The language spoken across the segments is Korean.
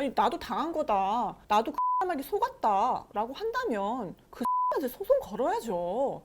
아니 나도 당한 거다. 나도 그 사람에게 속았다. 라고 한다면 그 한테 소송 걸어야죠.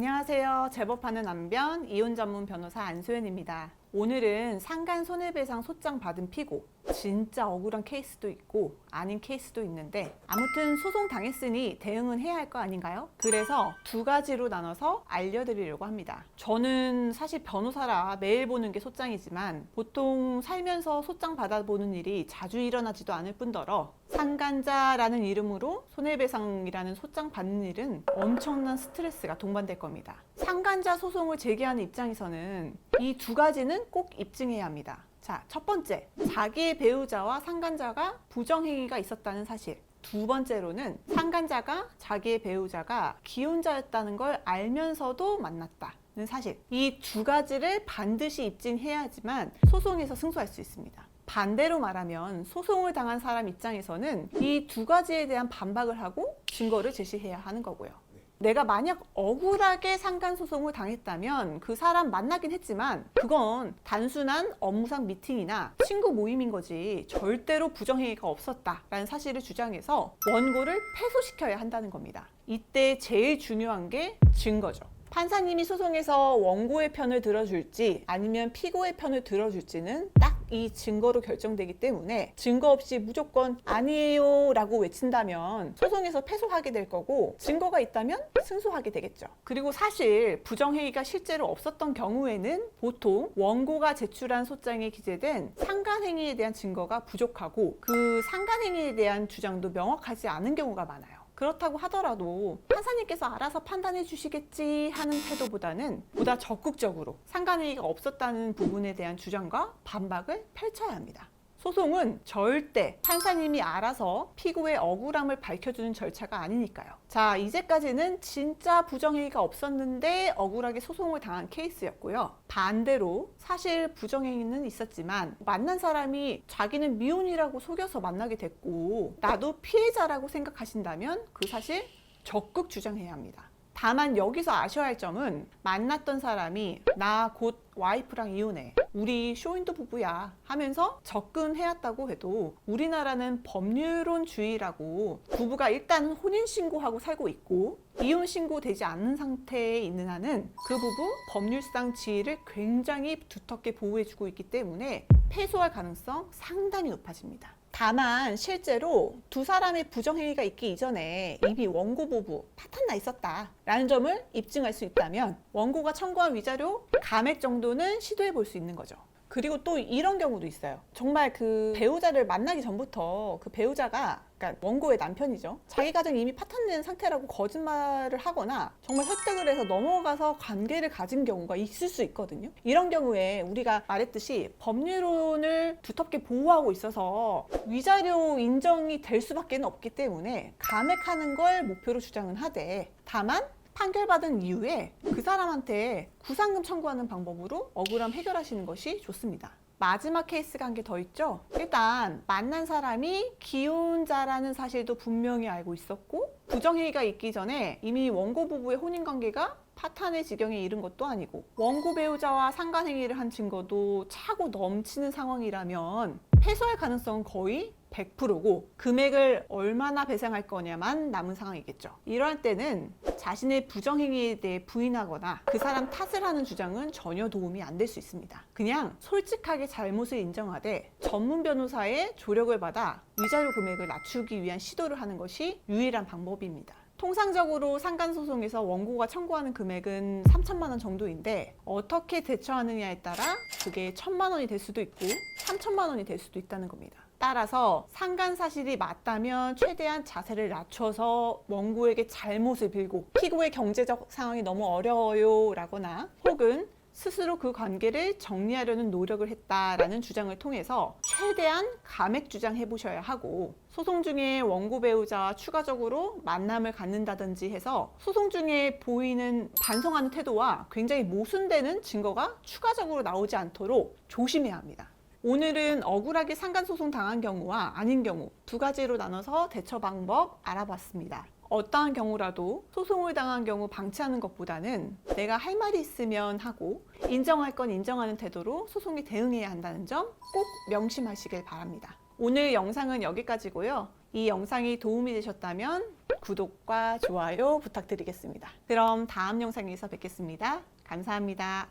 안녕하세요. 제법하는 남변 이혼 전문 변호사 안소연입니다. 오늘은 상간 손해배상 소장 받은 피고 진짜 억울한 케이스도 있고 아닌 케이스도 있는데 아무튼 소송 당했으니 대응은 해야 할 거 아닌가요? 그래서 두 가지로 나눠서 알려드리려고 합니다. 저는 사실 변호사라 매일 보는 게 소장이지만 보통 살면서 소장 받아보는 일이 자주 일어나지도 않을 뿐더러 상간자라는 이름으로 손해배상이라는 소장 받는 일은 엄청난 스트레스가 동반될 겁니다. 상간자 소송을 제기하는 입장에서는 이 두 가지는 꼭 입증해야 합니다. 자, 첫 번째, 자기의 배우자와 상간자가 부정행위가 있었다는 사실. 두 번째로는 상간자가 자기의 배우자가 기혼자였다는 걸 알면서도 만났다 는 사실. 이 두 가지를 반드시 입증해야지만 소송에서 승소할 수 있습니다. 반대로 말하면 소송을 당한 사람 입장에서는 이 두 가지에 대한 반박을 하고 증거를 제시해야 하는 거고요. 내가 만약 억울하게 상간 소송을 당했다면 그 사람 만나긴 했지만 그건 단순한 업무상 미팅이나 친구 모임인 거지 절대로 부정행위가 없었다라는 사실을 주장해서 원고를 패소시켜야 한다는 겁니다. 이때 제일 중요한 게 증거죠. 판사님이 소송에서 원고의 편을 들어줄지 아니면 피고의 편을 들어줄지는 딱 이 증거로 결정되기 때문에 증거 없이 무조건 아니에요 라고 외친다면 소송에서 패소하게 될 거고 증거가 있다면 승소하게 되겠죠. 그리고 사실 부정행위가 실제로 없었던 경우에는 보통 원고가 제출한 소장에 기재된 상간행위에 대한 증거가 부족하고 그 상간행위에 대한 주장도 명확하지 않은 경우가 많아요. 그렇다고 하더라도 판사님께서 알아서 판단해 주시겠지 하는 태도보다는 보다 적극적으로 상관행위가 없었다는 부분에 대한 주장과 반박을 펼쳐야 합니다. 소송은 절대 판사님이 알아서 피고의 억울함을 밝혀주는 절차가 아니니까요. 자, 이제까지는 진짜 부정행위가 없었는데 억울하게 소송을 당한 케이스였고요. 반대로 사실 부정행위는 있었지만 만난 사람이 자기는 미혼이라고 속여서 만나게 됐고 나도 피해자라고 생각하신다면 그 사실 적극 주장해야 합니다. 다만 여기서 아셔야 할 점은 만났던 사람이 나 곧 와이프랑 이혼해. 우리 쇼윈도 부부야 하면서 접근해왔다고 해도 우리나라는 법률론주의라고 부부가 일단 혼인신고하고 살고 있고 이혼신고 되지 않는 상태에 있는 한은 그 부부 법률상 지위를 굉장히 두텁게 보호해주고 있기 때문에 패소할 가능성 상당히 높아집니다. 다만 실제로 두 사람의 부정행위가 있기 이전에 이미 원고 부부 파탄 나 있었다라는 점을 입증할 수 있다면 원고가 청구한 위자료 감액 정도는 시도해 볼 수 있는 거죠. 그리고 또 이런 경우도 있어요. 정말 그 배우자를 만나기 전부터 그 배우자가 그러니까 원고의 남편이죠. 자기 가정이 이미 파탄낸 상태라고 거짓말을 하거나 정말 설득을 해서 넘어가서 관계를 가진 경우가 있을 수 있거든요. 이런 경우에 우리가 말했듯이 법률론을 두텁게 보호하고 있어서 위자료 인정이 될 수밖에 없기 때문에 감액하는 걸 목표로 주장은 하되 다만 판결받은 이후에 그 사람한테 구상금 청구하는 방법으로 억울함 해결하시는 것이 좋습니다. 마지막 케이스가 한 개 더 있죠. 일단 만난 사람이 기혼자라는 사실도 분명히 알고 있었고 부정행위가 있기 전에 이미 원고 부부의 혼인 관계가 파탄의 지경에 이른 것도 아니고 원고 배우자와 상간행위를 한 증거도 차고 넘치는 상황이라면 패소할 가능성은 거의 100%고 금액을 얼마나 배상할 거냐만 남은 상황이겠죠. 이러한 때는 자신의 부정행위에 대해 부인하거나 그 사람 탓을 하는 주장은 전혀 도움이 안 될 수 있습니다. 그냥 솔직하게 잘못을 인정하되 전문 변호사의 조력을 받아 위자료 금액을 낮추기 위한 시도를 하는 것이 유일한 방법입니다. 통상적으로 상간소송에서 원고가 청구하는 금액은 3천만 원 정도인데 어떻게 대처하느냐에 따라 그게 1천만 원이 될 수도 있고 3천만 원이 될 수도 있다는 겁니다. 따라서 상간 사실이 맞다면 최대한 자세를 낮춰서 원고에게 잘못을 빌고 피고의 경제적 상황이 너무 어려워요 라거나 혹은 스스로 그 관계를 정리하려는 노력을 했다라는 주장을 통해서 최대한 감액 주장해 보셔야 하고 소송 중에 원고 배우자와 추가적으로 만남을 갖는다든지 해서 소송 중에 보이는 반성하는 태도와 굉장히 모순되는 증거가 추가적으로 나오지 않도록 조심해야 합니다. 오늘은 억울하게 상간소송 당한 경우와 아닌 경우 두 가지로 나눠서 대처 방법 알아봤습니다. 어떠한 경우라도 소송을 당한 경우 방치하는 것보다는 내가 할 말이 있으면 하고 인정할 건 인정하는 태도로 소송에 대응해야 한다는 점 꼭 명심하시길 바랍니다. 오늘 영상은 여기까지고요. 이 영상이 도움이 되셨다면 구독과 좋아요 부탁드리겠습니다. 그럼 다음 영상에서 뵙겠습니다. 감사합니다.